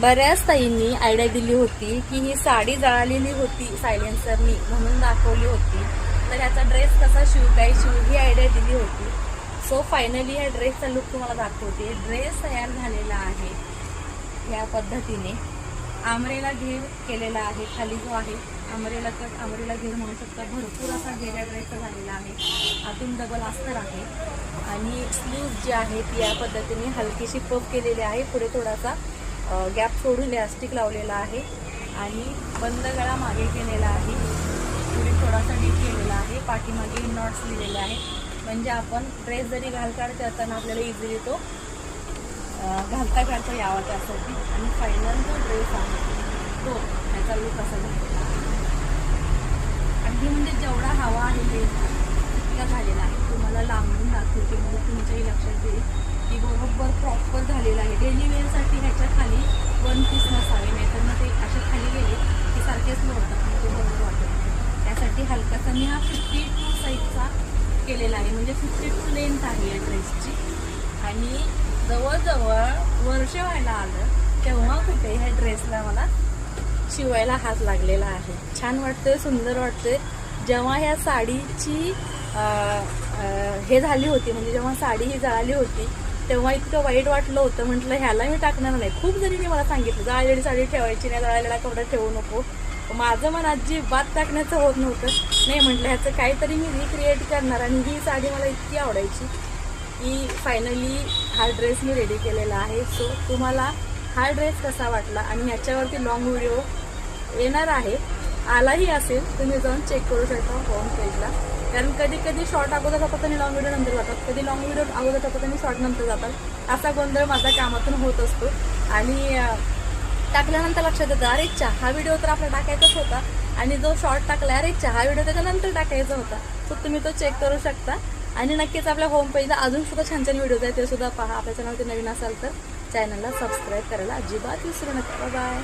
बऱ्याच ताईंनी आयडिया दिली होती की ही साडी जळालेली होती सायलेन्सरनी म्हणून दाखवली होती. तर याचा ड्रेस कसा शिव काय शिव ही आयडिया दिली होती. सो फायनली या ड्रेसचा लुक तुम्हाला दाखवते. ड्रेस तयार झालेला आहे. या पद्धतीने. आमरेला घेर केलेला आहे. खाली जो आहे आमरेला कट आमरेला घेर म्हणू शकता. भरपूर असा घेर या ड्रेसचा झालेला आहे. आतून डबल अस्तर आहे. आणि स्लीव जी आहे ती या पद्धतीने हलकीशी पफ केलेली आहे. पुढे थोडासा गॅप सोडून लॅस्टिक लावलेला आहे आणि बंद गळा मागे केलेला आहे. पुढे थोडासा डीप केलेला आहे. पाठीमागे नॉट्स लिहिलेले आहे म्हणजे आपण ड्रेस जरी घाल काढ आपल्याला इझिली तो घालता घालता काढता यावा त्यासाठी. आणि फायनल जो ड्रेस आहे तो त्याचा लुक असा झालेला अगदी म्हणजे जेवढा हवा आहे ड्रेस इतका झालेला आहे. तुम्हाला लांबून दाखवते म्हणजे तुमच्याही लक्षात येईल की बरोबर प्रॉपर झालेला आहे डेली वेअरसाठी ह्याच्या खाली वन पीस नसावे नाहीतर मग ते असे खाली गेले की सारखेच लोळतात आणि ते बरोबर वाटत नाही. त्यासाठी हलकासा मी हा फिफ्टी टू साईजचा केलेला आहे. म्हणजे फिफ्टी टू लेंथ आहे या ड्रेसची आणि जवळजवळ वर्ष व्हायला आलं तेव्हा कुठे ह्या ड्रेसला मला शिवायला हात लागलेला आहे. छान वाटतंय सुंदर वाटतंय. जेव्हा ह्या साडीची हे झाली होती म्हणजे जेव्हा साडी ही जळाली होती तेव्हा इतकं वाईट वाटलं होतं. म्हटलं ह्याला मी टाकणार नाही. खूप जरी मी मला सांगितलं जळालेली साडी ठेवायची नाही जळालेला कपडा ठेवू नको. माझं मन अजिबात टाकण्याचं होत नव्हतं. नाही म्हटलं ह्याचं काहीतरी मी रिक्रिएट करणार आणि ही साडी मला इतकी आवडायची की फायनली हा ड्रेस मी रेडी केलेला आहे. सो तुम्हाला हा ड्रेस कसा वाटला आणि ह्याच्यावरती लॉंग व्हिडिओ येणार आहे. आलाही असेल तुम्ही जाऊन चेक करू शकता होम पेजला कारण कधी कधी शॉर्ट अगोदर जातात आणि लॉंग व्हिडिओ नंतर जातात. कधी लॉंग व्हिडिओ अगोदर जातात आणि शॉर्ट नंतर जातात. असा गोंधळ माझ्या कामातून होत असतो. आणि टाकल्यानंतर लक्षात येतं अरे चहा व्हिडिओ तर आपला टाकायचाच होता. आणि जो शॉर्ट टाकला अरे चहा व्हिडिओ त्याच्यानंतर टाकायचा होता. सो तुम्ही तो चेक करू शकता. आणि नक्कीच आपल्या होम पेजला अजून सुद्धा छान छान व्हिडिओज आहेत ते सुद्धा पहा. आपल्या चॅनलवरती नवीन असाल तर चॅनलला सबस्क्राईब करायला अजिबात विसरू नका. बाय